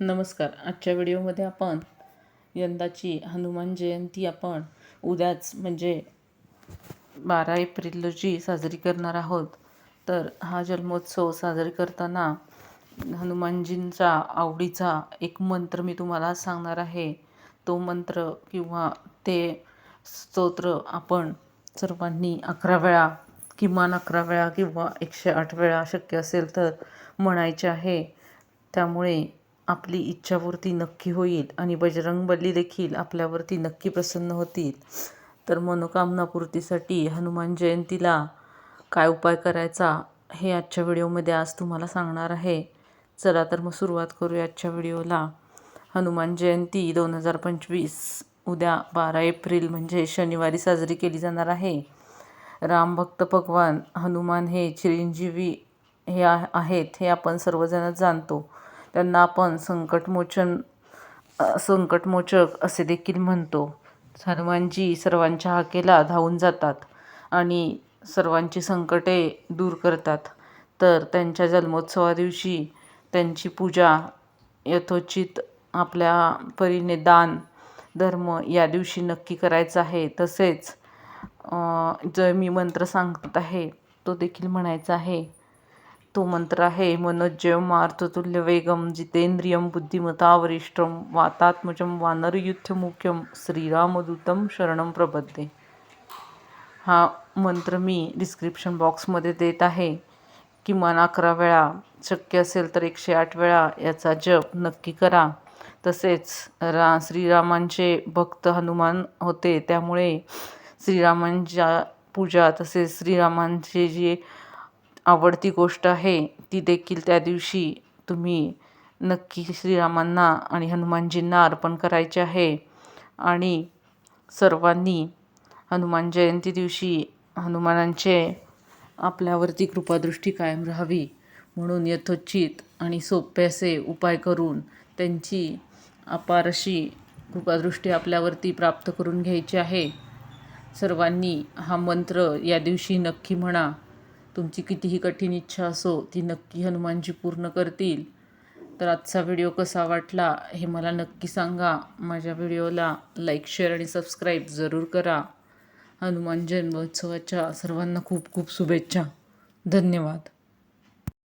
नमस्कार. आजच्या व्हिडिओमध्ये आपण यंदाची हनुमान जयंती आपण उद्याच म्हणजे बारा एप्रिल रोजी साजरी करणार आहोत. तर हा जन्मोत्सव साजरी करताना हनुमानजींचा आवडीचा एक मंत्र मी तुम्हाला सांगणार आहे. तो मंत्र किंवा ते स्तोत्र आपण सर्वांनी अकरा वेळा किमान अकरा वेळा किंवा एकशे आठ वेळा शक्य असेल तर म्हणायचे आहे. त्यामुळे आपली इच्छापूर्ती नक्की होईल आणि बजरंगबली देखील आपल्यावरती नक्की प्रसन्न होतील. तर मनोकामनापूर्तीसाठी हनुमान जयंतीला काय उपाय करायचा हे आजच्या व्हिडिओमध्ये आज तुम्हाला सांगणार आहे. चला तर मग सुरुवात करूया आजच्या व्हिडिओला. हनुमान जयंती दोन हजार पंचवीस उद्या बारा एप्रिल म्हणजे शनिवारी साजरी केली जाणार आहे. रामभक्त भगवान हनुमान हे चिरंजीवी हे आहेत हे आपण सर्वजणच जाणतो. त्यांना आपण संकटमोचन संकटमोचक असे देखील म्हणतो. सर्वांची सर्वांच्या हाकेला धावून जातात आणि सर्वांची संकटे दूर करतात. तर त्यांच्या जन्मोत्सवा दिवशी त्यांची पूजा यथोचित आपल्या परीने दान धर्म या दिवशी नक्की करायचं आहे. तसेच जो मी मंत्र सांगत आहे तो देखील म्हणायचा आहे. तो मंत्र आहे मनोजयम मारुततुल्य वेगम जितेंद्रियम बुद्धिमता वरिष्ठम वातात्मजम वानरयुद्धमुख्यम श्रीरामदूतम शरणम प्रबद्धे. हा मंत्र मी डिस्क्रिप्शन बॉक्समध्ये देत आहे. किमान अकरा वेळा शक्य असेल तर एकशे आठ वेळा याचा जप नक्की करा. तसेच रा श्रीरामांचे भक्त हनुमान होते त्यामुळे श्रीरामांच्या पूजा तसेच श्रीरामांचे जे आवडती गोष्ट आहे ती देखील त्या दिवशी तुम्ही नक्की श्रीरामांना आणि हनुमानजींना अर्पण करायचे आहे. आणि सर्वांनी हनुमान जयंती दिवशी हनुमानांचे आपल्यावरती कृपादृष्टी कायम राहावी म्हणून यथोचित आणि सोपे असे उपाय करून त्यांची अपार अशी कृपादृष्टी आपल्यावरती प्राप्त करून घ्यायची आहे. सर्वांनी हा मंत्र या दिवशी नक्की म्हणा. तुमची कितीही कठीण इच्छा असो ती नक्की हनुमानजी पूर्ण करतील. तर आजचा व्हिडिओ कसा वाटला हे मला नक्की सांगा. माझ्या व्हिडिओला लाईक शेअर आणि सबस्क्राईब जरूर करा. हनुमान जन्मोत्सवाच्या सर्वांना खूप खूप शुभेच्छा. धन्यवाद.